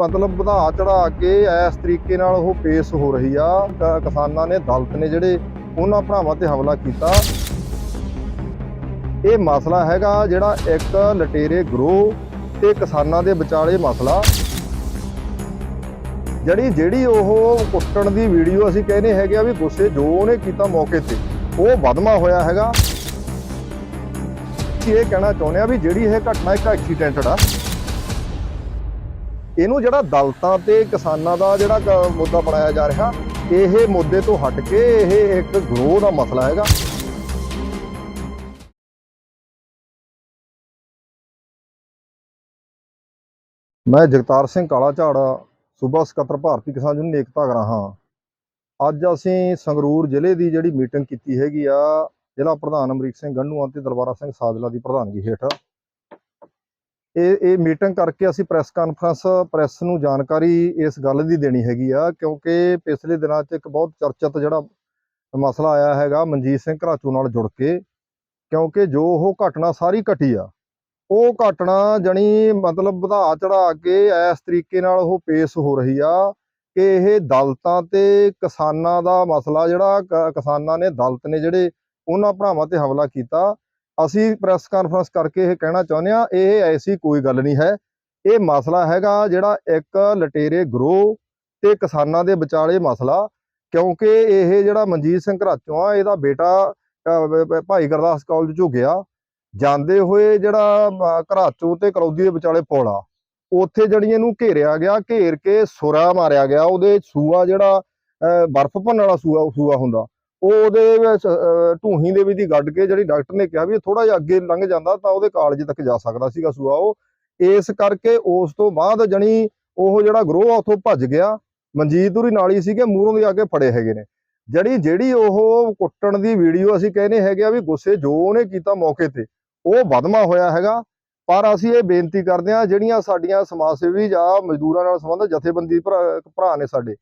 ਮਤਲਬ ਵਧਾ ਚੜਾ ਕੇ ਇਸ ਤਰੀਕੇ ਨਾਲ ਉਹ ਪੇਸ਼ ਹੋ ਰਹੀ ਆ। ਕਿਸਾਨਾਂ ਨੇ ਦਲਤ ਨੇ ਜਿਹੜੇ ਉਹਨਾਂ ਭਰਾਵਾਂ ਤੇ ਹਮਲਾ ਕੀਤਾ। ਇਹ ਮਸਲਾ ਹੈਗਾ ਜਿਹੜਾ ਇੱਕ ਲਟੇਰੇ ਗਰੋਹ ਤੇ ਕਿਸਾਨਾਂ ਦੇ ਵਿਚਾਲੇ ਮਸਲਾ। ਜਿਹੜੀ ਜਿਹੜੀ ਉਹ ਕੁੱਟਣ ਦੀ ਵੀਡੀਓ ਅਸੀਂ ਕਹਿੰਦੇ ਹੈਗੇ ਆ ਵੀ ਗੁੱਸੇ ਜੋ ਉਹਨੇ ਕੀਤਾ ਮੌਕੇ ਤੇ, ਉਹ ਵਦਮਾ ਹੋਇਆ ਹੈਗਾ। ਅਸੀਂ ਇਹ ਕਹਿਣਾ ਚਾਹੁੰਦੇ ਆ ਵੀ ਜਿਹੜੀ ਇਹ ਘਟਨਾ ਇੱਕ ਐਕਸੀਡੈਂਟਡ ਆ ਇਹਨੂੰ ਜਿਹੜਾ ਦਲਤਾਂ ਤੇ ਕਿਸਾਨਾਂ ਦਾ ਜਿਹੜਾ ਕ- ਮੁੱਦਾ ਬਣਾਇਆ ਜਾ ਰਿਹਾ, ਇਹ ਮੁੱਦੇ ਤੋਂ ਹਟ ਕੇ ਇਹ ਇੱਕ ਗਰੋਹ ਦਾ ਮਸਲਾ ਹੈਗਾ। ਮੈਂ ਜਗਤਾਰ ਸਿੰਘ ਕਾਲਾ ਝਾੜਾ ਸੂਬਾ ਸਕੱਤਰ ਭਾਰਤੀ ਕਿਸਾਨ ਯੂਨੀਅਨ ਏਕਤਾ ਗਰਾਹਾਂ ਅੱਜ ਅਸੀਂ ਸੰਗਰੂਰ ਜ਼ਿਲ੍ਹੇ ਦੀ ਜਿਹੜੀ ਮੀਟਿੰਗ ਕੀਤੀ ਹੈਗੀ ਆ, ਜ਼ਿਲ੍ਹਾ ਪ੍ਰਧਾਨ ਅਮਰੀਕ ਸਿੰਘ ਗੰਢੂਆਂ ਤੇ ਦਰਬਾਰਾ ਸਿੰਘ ਸਾਜਲਾ ਦੀ ਪ੍ਰਧਾਨਗੀ ਹੇਠ। ਇਹ ਇਹ ਮੀਟਿੰਗ ਕਰਕੇ ਅਸੀਂ ਪ੍ਰੈਸ ਕਾਨਫਰੰਸ, ਪ੍ਰੈਸ ਨੂੰ ਜਾਣਕਾਰੀ ਇਸ ਗੱਲ ਦੀ ਦੇਣੀ ਹੈਗੀ ਆ, ਕਿਉਂਕਿ ਪਿਛਲੇ ਦਿਨਾਂ 'ਚ ਇੱਕ ਬਹੁਤ ਚਰਚਿਤ ਜਿਹੜਾ ਮਸਲਾ ਆਇਆ ਹੈਗਾ ਮਨਜੀਤ ਸਿੰਘ ਘਰਾਚੂ ਨਾਲ ਜੁੜ ਕੇ, ਕਿਉਂਕਿ ਜੋ ਉਹ ਘਟਨਾ ਸਾਰੀ ਘਟੀ ਆ, ਉਹ ਘਟਨਾ ਜਣੀ ਮਤਲਬ ਵਧਾ ਚੜਾ ਕੇ ਇਸ ਤਰੀਕੇ ਨਾਲ ਉਹ ਪੇਸ਼ ਹੋ ਰਹੀ ਆ ਕਿ ਇਹ ਦਲਤਾਂ ਤੇ ਕਿਸਾਨਾਂ ਦਾ ਮਸਲਾ ਜਿਹੜਾ, ਕ- ਕਿਸਾਨਾਂ ਨੇ ਦਲਤ ਨੇ ਜਿਹੜੇ ਉਹਨਾਂ ਭਰਾਵਾਂ ਤੇ ਹਮਲਾ ਕੀਤਾ ਅਸੀਂ ਪ੍ਰੈਸ ਕਾਨਫਰੰਸ ਕਰਕੇ ਇਹ ਕਹਿਣਾ ਚਾਹੁੰਦੇ ਆ ਇਹ ਐਸੀ ਕੋਈ ਗੱਲ ਨਹੀਂ ਹੈ। ਇਹ ਮਸਲਾ ਹੈਗਾ ਜਿਹੜਾ ਇੱਕ ਲਟੇਰੇ ਗਰੋਹ ਤੇ ਕਿਸਾਨਾਂ ਦੇ ਵਿਚਾਲੇ ਮਸਲਾ ਕਿਉਂਕਿ ਇਹ ਜਿਹੜਾ ਮਨਜੀਤ ਸਿੰਘ ਘਰਾਚੋਂ ਆ ਇਹਦਾ ਬੇਟਾ ਅਹ, ਭਾਈ ਗੁਰਦਾਸ ਕਾਲਜ ਚੋਂ ਗਿਆ। ਜਾਂਦੇ ਹੋਏ ਜਿਹੜਾ ਅਹ, ਘਰਾਚੋਂ ਤੇ ਕਰੌਦੀ ਦੇ ਵਿਚਾਲੇ ਪੁਲ ਉੱਥੇ ਜਣੀ ਇਹਨੂੰ ਘੇਰਿਆ ਗਿਆ ਘੇਰ ਕੇ ਸੁਰਾ ਮਾਰਿਆ ਗਿਆ। ਉਹਦੇ ਸੂਆ ਜਿਹੜਾ ਅਹ, ਬਰਫ਼ ਭੰਨ ਵਾਲਾ ਸੂਆ ਸੂਆ ਹੁੰਦਾ। ਉਹ ਉਹਦੇ ਵਿੱਚ ਅਹ, ਢੂਹੀ ਦੇ ਵਿੱਚ ਦੀ ਗੱਡ ਕੇ ਜਿਹੜੀ ਡਾਕਟਰ ਨੇ ਕਿਹਾ ਵੀ ਥੋੜਾ ਜਿਹਾ ਅੱਗੇ ਲੰਘ ਜਾਂਦਾ ਤਾਂ ਉਹਦੇ ਕਾਲਜ ਤੱਕ ਜਾ ਸਕਦਾ ਸੀਗਾ ਸੂਆ ਉਹ। ਇਸ ਕਰਕੇ ਉਸ ਤੋਂ ਬਾਅਦ ਜਣੀ ਉਹ ਜਿਹੜਾ ਗਰੋਹ ਆ ਉੱਥੋਂ ਭੱਜ ਗਿਆ। ਮਨਜੀਤ ਉਰੀ ਨਾਲੀ ਸੀਗੇ ਮੂਹਰੋਂ ਦੇ ਆ ਕੇ ਫੜੇ ਹੈਗੇ ਨੇ। ਜਿਹੜੀ ਜਿਹੜੀ ਉਹ ਕੁੱਟਣ ਦੀ ਵੀਡੀਓ ਅਸੀਂ ਕਹਿੰਦੇ ਹੈਗੇ ਆ ਵੀ ਗੁੱਸੇ ਜੋ ਉਹਨੇ ਕੀਤਾ ਮੌਕੇ ਤੇ ਉਹ ਵਦਮਾ ਹੋਇਆ ਹੈਗਾ। ਪਰ ਅਸੀਂ ਇਹ ਬੇਨਤੀ ਕਰਦੇ ਹਾਂ ਜਿਹੜੀਆਂ ਸਾਡੀਆਂ ਸਮਾਜ ਸੇਵੀ ਜਾਂ ਮਜ਼ਦੂਰਾਂ ਨਾਲ ਸੰਬੰਧਿਤ ਜਥੇਬੰਦੀ ਭਰਾ ਭਰਾ ਨੇ ਸਾਡੇ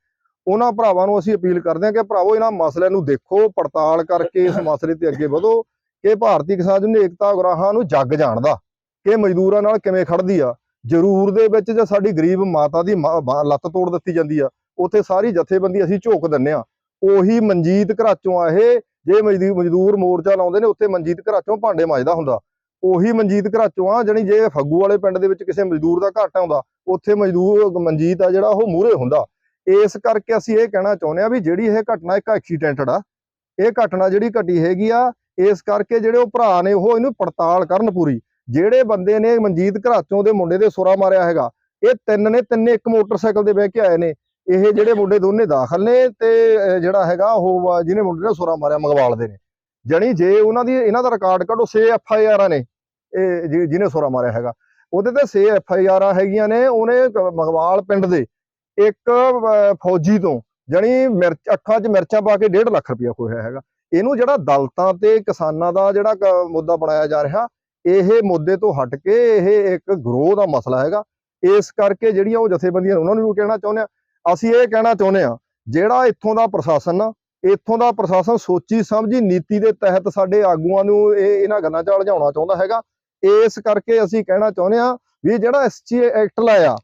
ਉਹਨਾਂ ਭਰਾਵਾਂ ਨੂੰ ਅਸੀਂ ਅਪੀਲ ਕਰਦੇ ਹਾਂ ਕਿ ਭਰਾਵੋ, ਇਹਨਾਂ ਮਸਲਿਆਂ ਨੂੰ ਦੇਖੋ, ਪੜਤਾਲ ਕਰਕੇ ਇਸ ਮਸਲੇ ਤੇ ਅੱਗੇ ਵਧੋ, ਕਿ ਭਾਰਤੀ ਕਿਸਾਨ ਯੂਨੀਅਨ ਏਕਤਾ ਉਗਰਾਹਾਂ ਨੂੰ ਜੱਗ ਜਾਣਦਾ ਕਿ ਮਜ਼ਦੂਰਾਂ ਨਾਲ ਕਿਵੇਂ ਖੜਦੀ ਆ, ਜ਼ਰੂਰ ਦੇ ਵਿੱਚ ਜੇ ਸਾਡੀ ਗਰੀਬ ਮਾਤਾ ਦੀ ਮਾ- ਬਾ- ਲੱਤ ਤੋੜ ਦਿੱਤੀ ਜਾਂਦੀ ਆ, ਉੱਥੇ ਸਾਰੀ ਜਥੇਬੰਦੀ ਅਸੀਂ ਝੋਕ ਦਿੰਨੇ ਆ ਉਹੀ ਮਨਜੀਤ ਘਰਾਚੋਂ ਆ ਇਹ, ਜੇ ਮਜ਼ਦੂਰ ਮਜ਼ਦੂਰ ਮੋਰਚਾ ਲਾਉਂਦੇ ਨੇ, ਉੱਥੇ ਮਨਜੀਤ ਘਰਾਚੋਂ ਭਾਂਡੇ ਮਾਜਦਾ ਹੁੰਦਾ। ਉਹੀ ਮਨਜੀਤ ਘਰਾਚੋਂ ਆ, ਜਣੀ ਜੇ ਫੱਗੂ ਵਾਲੇ ਪਿੰਡ ਦੇ ਵਿੱਚ ਕਿਸੇ ਮਜ਼ਦੂਰ ਦਾ ਘਾਟਾ ਆਉਂਦਾ, ਉੱਥੇ ਮਜ਼ਦੂਰ ਮਨਜੀਤ ਆ ਜਿਹੜਾ, ਉਹ ਮੂਹਰੇ ਹੁੰਦਾ। ਇਸ ਕਰਕੇ ਅਸੀਂ ਇਹ ਕਹਿਣਾ ਚਾਹੁੰਦੇ ਆ ਵੀ ਜਿਹੜੀ ਇਹ ਘਟਨਾ ਇੱਕ ਐਕਸੀਡੈਂਟਡ ਆ, ਇਹ ਘਟਨਾ ਜਿਹੜੀ ਘਟੀ ਹੈਗੀ ਆ, ਇਸ ਕਰਕੇ ਜਿਹੜੇ ਉਹ ਭਰਾ ਨੇ ਉਹ ਇਹਨੂੰ ਪੜਤਾਲ ਕਰਨ ਪੂਰੀ। ਜਿਹੜੇ ਬੰਦੇ ਨੇ ਮਨਜੀਤ ਘਰਾਚੋਂ ਦੇ ਮੁੰਡੇ ਦੇ ਸੁਰਾ ਮਾਰਿਆ ਹੈਗਾ, ਇਹ ਤਿੰਨ ਨੇ, ਤਿੰਨੇ ਇੱਕ ਮੋਟਰਸਾਈਕਲ ਦੇ ਬਹਿ ਕੇ ਆਏ ਨੇ। ਇਹ ਜਿਹੜੇ ਮੁੰਡੇ ਦੋਨੇ ਦਾਖਲ ਨੇ ਤੇ ਜਿਹੜਾ ਹੈਗਾ ਉਹ, ਜਿਹਨੇ ਮੁੰਡੇ ਨੇ ਸੁਰਾ ਮਾਰਿਆ ਮੰਗਵਾਲ ਦੇ ਨੇ। ਜਣੀ ਜੇ ਉਹਨਾਂ ਦੀ, ਇਹਨਾਂ ਦਾ ਰਿਕਾਰਡ ਕੱਢੋ 6 ਐਫ ਆਈ ਆਰਾਂ ਨੇ, ਇਹ ਜਿ- ਜਿਹਨੇ ਸੁਰਾ ਮਾਰਿਆ ਹੈਗਾ। ਉਹਦੇ ਤੇ 6 ਐਫ ਆਈ ਆਰਾਂ ਹੈਗੀਆਂ ਨੇ, ਉਹਨੇ ਕ- ਮੰਗਵਾਲ ਪਿੰਡ ਦੇ ਇੱਕ ਫੌਜੀ ਤੋਂ, ਜਣੀ ਮਿਰਚ, ਅੱਖਾਂ 'ਚ ਮਿਰਚਾਂ ਪਾ ਕੇ 1.5 ਲੱਖ ਰੁਪਇਆ ਖੋਇਆ ਹੈਗਾ। ਇਹਨੂੰ ਜਿਹੜਾ ਦਲਤਾਂ ਤੇ ਕਿਸਾਨਾਂ ਦਾ ਜਿਹੜਾ ਮੁੱਦਾ ਬਣਾਇਆ ਜਾ ਰਿਹਾ, ਇਹ ਮੁੱਦੇ ਤੋਂ ਹਟ ਕੇ ਇਹ ਇੱਕ ਗਰੋਹ ਦਾ ਮਸਲਾ ਹੈਗਾ। ਇਸ ਕਰਕੇ ਜਿਹੜੀਆਂ ਉਹ ਜਥੇਬੰਦੀਆਂ ਨੇ, ਉਹਨਾਂ ਨੂੰ ਵੀ ਕਹਿਣਾ ਚਾਹੁੰਦੇ ਆ ਅਸੀਂ ਇਹ ਕਹਿਣਾ ਚਾਹੁੰਦੇ ਆ ਜਿਹੜਾ ਇੱਥੋਂ ਦਾ ਪ੍ਰਸ਼ਾਸਨ ਆ ਇੱਥੋਂ ਦਾ ਪ੍ਰਸ਼ਾਸਨ ਸੋਚੀ ਸਮਝੀ ਨੀਤੀ ਦੇ ਤਹਿਤ ਸਾਡੇ ਆਗੂਆਂ ਨੂੰ ਇਹ, ਇਹਨਾਂ ਗੱਲਾਂ 'ਚ ਉਲਝਾਉਣਾ ਚਾਹੁੰਦਾ ਹੈਗਾ। ਇਸ ਕਰਕੇ ਅਸੀਂ ਕਹਿਣਾ ਚਾਹੁੰਦੇ ਆ ਵੀ ਜਿਹੜਾ ਐਸਜੀ ਐਕਟ ਲਾਇਆ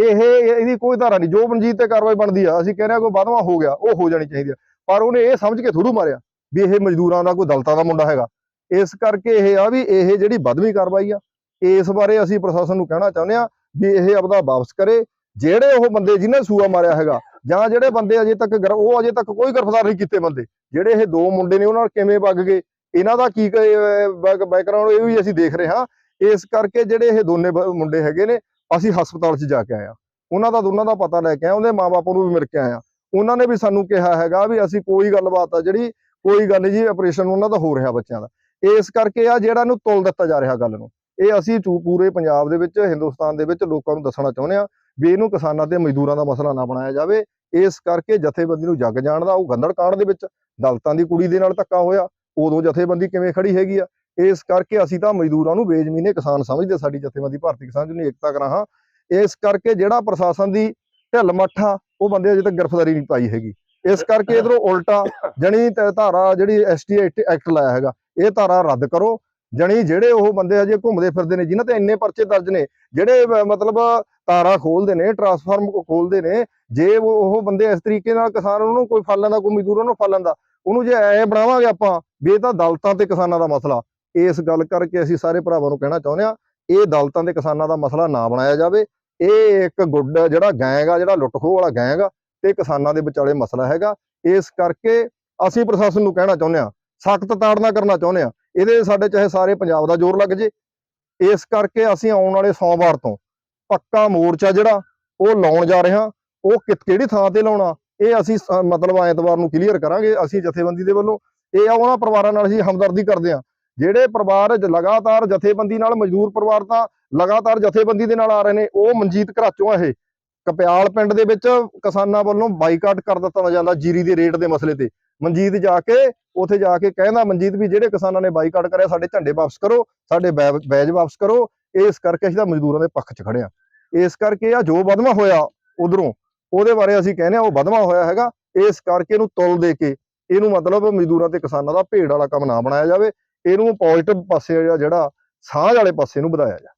ਇਹ ਇਹਦੀ ਕੋਈ ਧਾਰਾ ਨਹੀਂ ਜੋ ਮਨਜੀਤ ਤੇ ਕਾਰਵਾਈ ਬਣਦੀ ਆ ਅਸੀਂ ਕਹਿੰਦੇ ਆ ਕੋਈ ਵਾਧਵਾ ਹੋ ਗਿਆ ਉਹ ਹੋ ਜਾਣੀ ਚਾਹੀਦੀ ਆ ਪਰ ਉਹਨੇ ਇਹ ਸਮਝ ਕੇ ਥੋੜੂ ਮਾਰਿਆ ਵੀ ਇਹ ਮਜ਼ਦੂਰਾਂ ਦਾ ਕੋਈ ਦਲਤਾ ਦਾ ਮੁੰਡਾ ਹੈਗਾ ਇਸ ਕਰਕੇ ਇਹ ਆ ਵੀ ਇਹ ਜਿਹੜੀ ਵੱਧਵੀਂ ਕਾਰਵਾਈ ਆ ਇਸ ਬਾਰੇ ਅਸੀਂ ਪ੍ਰਸ਼ਾਸਨ ਨੂੰ ਕਹਿਣਾ ਚਾਹੁੰਦੇ ਆ ਵੀ ਇਹ ਆਪਦਾ ਵਾਪਸ ਕਰੇ ਜਿਹੜੇ ਉਹ ਬੰਦੇ ਜਿਨ੍ਹਾਂ ਸੂਆ ਮਾਰਿਆ ਹੈਗਾ ਜਾਂ ਜਿਹੜੇ ਬੰਦੇ ਅਜੇ ਤੱਕ ਉਹ ਅਜੇ ਤੱਕ ਕੋਈ ਗ੍ਰਿਫਤਾਰ ਨਹੀਂ ਕੀਤੇ ਬੰਦੇ ਜਿਹੜੇ ਇਹ ਦੋ ਮੁੰਡੇ ਨੇ ਉਹਨਾਂ ਨਾਲ ਕਿਵੇਂ ਵਗ ਗਏ ਇਹਨਾਂ ਦਾ ਕੀ ਬੈਕਗ੍ਰਾਉਂਡ ਇਹ ਵੀ ਅਸੀਂ ਦੇਖ ਰਹੇ ਹਾਂ ਇਸ ਕਰਕੇ ਜਿਹੜੇ ਇਹ ਦੋਨੇ ਮੁੰਡੇ ਹੈਗੇ ਨੇ ਅਸੀਂ ਹਸਪਤਾਲ 'ਚ ਜਾ ਕੇ ਆਏ ਆ ਉਹਨਾਂ ਦਾ ਦੋਨਾਂ ਦਾ ਪਤਾ ਲੈ ਕੇ ਆਇਆ ਉਹਦੇ ਮਾਪੇ ਨੂੰ ਵੀ ਮਿਲ ਕੇ ਆਏ ਆ ਉਹਨਾਂ ਨੇ ਵੀ ਸਾਨੂੰ ਕਿਹਾ ਹੈਗਾ ਵੀ ਅਸੀਂ ਕੋਈ ਗੱਲਬਾਤ ਆ ਜਿਹੜੀ, ਕੋਈ ਗੱਲ ਨਹੀਂ ਜੀ ਆਪਰੇਸ਼ਨ ਉਹਨਾਂ ਦਾ ਹੋ ਰਿਹਾ ਬੱਚਿਆਂ ਦਾ। ਇਸ ਕਰਕੇ ਆ ਜਿਹੜਾ ਨੂੰ ਤੁਲ ਦਿੱਤਾ ਜਾ ਰਿਹਾ ਗੱਲ ਨੂੰ। ਇਹ ਅਸੀਂ ਚੂ- ਪੂਰੇ ਪੰਜਾਬ ਦੇ ਵਿੱਚ, ਹਿੰਦੁਸਤਾਨ ਦੇ ਵਿੱਚ ਲੋਕਾਂ ਨੂੰ ਦੱਸਣਾ ਚਾਹੁੰਦੇ ਆ ਵੀ ਇਹਨੂੰ ਕਿਸਾਨਾਂ ਤੇ ਮਜ਼ਦੂਰਾਂ ਦਾ ਮਸਲਾ ਨਾ ਬਣਾਇਆ ਜਾਵੇ। ਇਸ ਕਰਕੇ ਜਥੇਬੰਦੀ ਨੂੰ ਜੱਗ ਜਾਣ ਦਾ ਉਹ ਗੰਦੜ ਕਾਂਡ ਦੇ ਵਿੱਚ, ਦਲਤਾਂ ਦੀ ਕੁੜੀ ਦੇ ਨਾਲ ਧੱਕਾ ਹੋਇਆ, ਉਦੋਂ ਜਥੇਬੰਦੀ ਕਿਵੇਂ ਖੜੀ ਹੈਗੀ ਆ? ਇਸ ਕਰਕੇ ਅਸੀਂ ਤਾਂ ਮਜ਼ਦੂਰਾਂ ਨੂੰ ਬੇਜ਼ਮੀਨੇ ਕਿਸਾਨ ਸਮਝਦੇ, ਸਾਡੀ ਜਥੇਬੰਦੀ ਭਾਰਤੀ ਕਿਸਾਨ ਯੂਨੀਅਨ ਏਕਤਾ ਕਰਾਹਾਂ। ਇਸ ਕਰਕੇ ਜਿਹੜਾ ਪ੍ਰਸ਼ਾਸਨ ਦੀ ਢਿੱਲ ਮੱਠਾ ਉਹ ਬੰਦੇ ਅਜੇ ਤੱਕ ਗ੍ਰਿਫਤਾਰੀ ਨਹੀਂ ਪਾਈ ਹੈਗੀ। ਇਸ ਕਰਕੇ ਇਧਰੋਂ ਉਲਟਾ ਜਣੀ ਧਾਰਾ ਜਿਹੜੀ ਐਸਟੀ ਐਕਟ ਲਾਇਆ ਹੈਗਾ, ਇਹ ਧਾਰਾ ਰੱਦ ਕਰੋ। ਜਣੀ ਜਿਹੜੇ ਉਹ ਬੰਦੇ ਅਜੇ ਘੁੰਮਦੇ ਫਿਰਦੇ ਨੇ, ਜਿਨ੍ਹਾਂ ਤੇ ਇੰਨੇ ਪਰਚੇ ਦਰਜ ਨੇ, ਜਿਹੜੇ ਮਤਲਬ ਤਾਰਾਂ ਖੋਲਦੇ ਨੇ, ਟਰਾਂਸਫਾਰਮ ਖੋਲਦੇ ਨੇ, ਜੇ ਉਹ ਬੰਦੇ ਇਸ ਤਰੀਕੇ ਨਾਲ ਕਿਸਾਨ ਉਹਨੂੰ ਕੋਈ ਫਲ ਲੈਂਦਾ, ਕੋਈ ਮਜ਼ਦੂਰ ਉਹਨੂੰ ਫੜ ਲੈਂਦਾ, ਉਹਨੂੰ ਜੇ ਐ ਬਣਾਵਾਂਗੇ ਆਪਾਂ, ਵੀ ਇਹ ਤਾਂ ਦਲਤਾਂ ਤੇ ਕਿਸਾਨਾਂ ਦਾ ਮਸਲਾ। ਇਸ ਗੱਲ ਕਰਕੇ ਅਸੀਂ ਸਾਰੇ ਭਰਾਵਾਂ ਨੂੰ ਕਹਿਣਾ ਚਾਹੁੰਦੇ ਆ ਇਹ ਦਲਤਾਂ ਦੇ ਕਿਸਾਨਾਂ ਦਾ ਮਸਲਾ ਨਾ ਬਣਾਇਆ ਜਾਵੇ। ਇਹ ਇੱਕ ਗੁੱਡ ਜਿਹੜਾ ਗੈਂਗ ਆ, ਜਿਹੜਾ ਲੁੱਟ ਖੋਹ ਵਾਲਾ ਗੈਂਗ ਆ, ਤੇ ਕਿਸਾਨਾਂ ਦੇ ਵਿਚਾਲੇ ਮਸਲਾ ਹੈਗਾ। ਇਸ ਕਰਕੇ ਅਸੀਂ ਪ੍ਰਸ਼ਾਸਨ ਨੂੰ ਕਹਿਣਾ ਚਾਹੁੰਦੇ ਆ ਸਖਤ ਤਾੜਨਾ ਕਰਨਾ ਚਾਹੁੰਦੇ ਆ ਇਹਦੇ ਸਾਡੇ ਚਾਹੇ ਸਾਰੇ ਪੰਜਾਬ ਦਾ ਜ਼ੋਰ ਲੱਗ ਜੇ। ਇਸ ਕਰਕੇ ਅਸੀਂ ਆਉਣ ਵਾਲੇ ਸੋਮਵਾਰ ਤੋਂ ਪੱਕਾ ਮੋਰਚਾ ਜਿਹੜਾ, ਉਹ ਲਾਉਣ ਜਾ ਰਹੇ ਹਾਂ। ਉਹ ਕਿਹੜੀ ਥਾਂ ਤੇ ਲਾਉਣਾ, ਇਹ ਅਸੀਂ ਮਤਲਬ ਐਤਵਾਰ ਨੂੰ ਕਲੀਅਰ ਕਰਾਂਗੇ, ਅਸੀਂ ਜਥੇਬੰਦੀ ਦੇ ਵੱਲੋਂ। ਇਹ ਆ ਉਹਨਾਂ ਪਰਿਵਾਰਾਂ ਨਾਲ ਅਸੀਂ ਹਮਦਰਦੀ ਕਰਦੇ ਹਾਂ। ਜਿਹੜੇ ਪਰਿਵਾਰ ਲਗਾਤਾਰ ਜਥੇਬੰਦੀ ਨਾਲ ਮਜ਼ਦੂਰ ਪਰਿਵਾਰ ਤਾਂ ਲਗਾਤਾਰ ਜਥੇਬੰਦੀ ਦੇ ਨਾਲ ਆ ਰਹੇ ਨੇ, ਉਹ ਮਨਜੀਤ ਘਰਾਚੋਂ ਆ ਇਹ। ਕਪਿਆਲ ਪਿੰਡ ਦੇ ਵਿੱਚ ਕਿਸਾਨਾਂ ਵੱਲੋਂ ਬਾਈਕਾਟ ਕਰ ਦਿੱਤਾ ਜਾਂਦਾ ਜੀਰੀ ਦੇ ਰੇਟ ਦੇ ਮਸਲੇ ਤੇ। ਮਨਜੀਤ ਜਾ ਕੇ, ਉੱਥੇ ਜਾ ਕੇ ਕਹਿੰਦਾ ਮਨਜੀਤ ਵੀ ਜਿਹੜੇ ਕਿਸਾਨਾਂ ਨੇ ਬਾਈਕਾਟ ਕਰਿਆ, ਸਾਡੇ ਝੰਡੇ ਵਾਪਸ ਕਰੋ, ਸਾਡੇ ਬੈ- ਬੈਜ ਵਾਪਸ ਕਰੋ। ਇਸ ਕਰਕੇ ਅਸੀਂ ਤਾਂ ਮਜ਼ਦੂਰਾਂ ਦੇ ਪੱਖ 'ਚ ਖੜੇ ਆ ਇਸ ਕਰਕੇ ਆ ਜੋ ਵਧਵਾ ਹੋਇਆ ਉਧਰੋਂ, ਉਹਦੇ ਬਾਰੇ ਅਸੀਂ ਕਹਿੰਦੇ ਆ ਉਹ ਵਧਵਾ ਹੋਇਆ ਹੈਗਾ। ਇਸ ਕਰਕੇ ਇਹਨੂੰ ਤੁਲ ਦੇ ਕੇ, ਇਹਨੂੰ ਮਤਲਬ ਮਜ਼ਦੂਰਾਂ ਤੇ ਕਿਸਾਨਾਂ ਦਾ ਭੇੜ ਵਾਲਾ ਕੰਮ ਨਾ ਬਣਾਇਆ ਜਾਵੇ। ਇਹਨੂੰ ਪੋਜ਼ਿਟਿਵ ਪਾਸੇ ਜਿਹੜਾ ਸਾਂਝ ਵਾਲੇ ਪਾਸੇ ਨੂੰ ਵਧਾਇਆ ਜਾ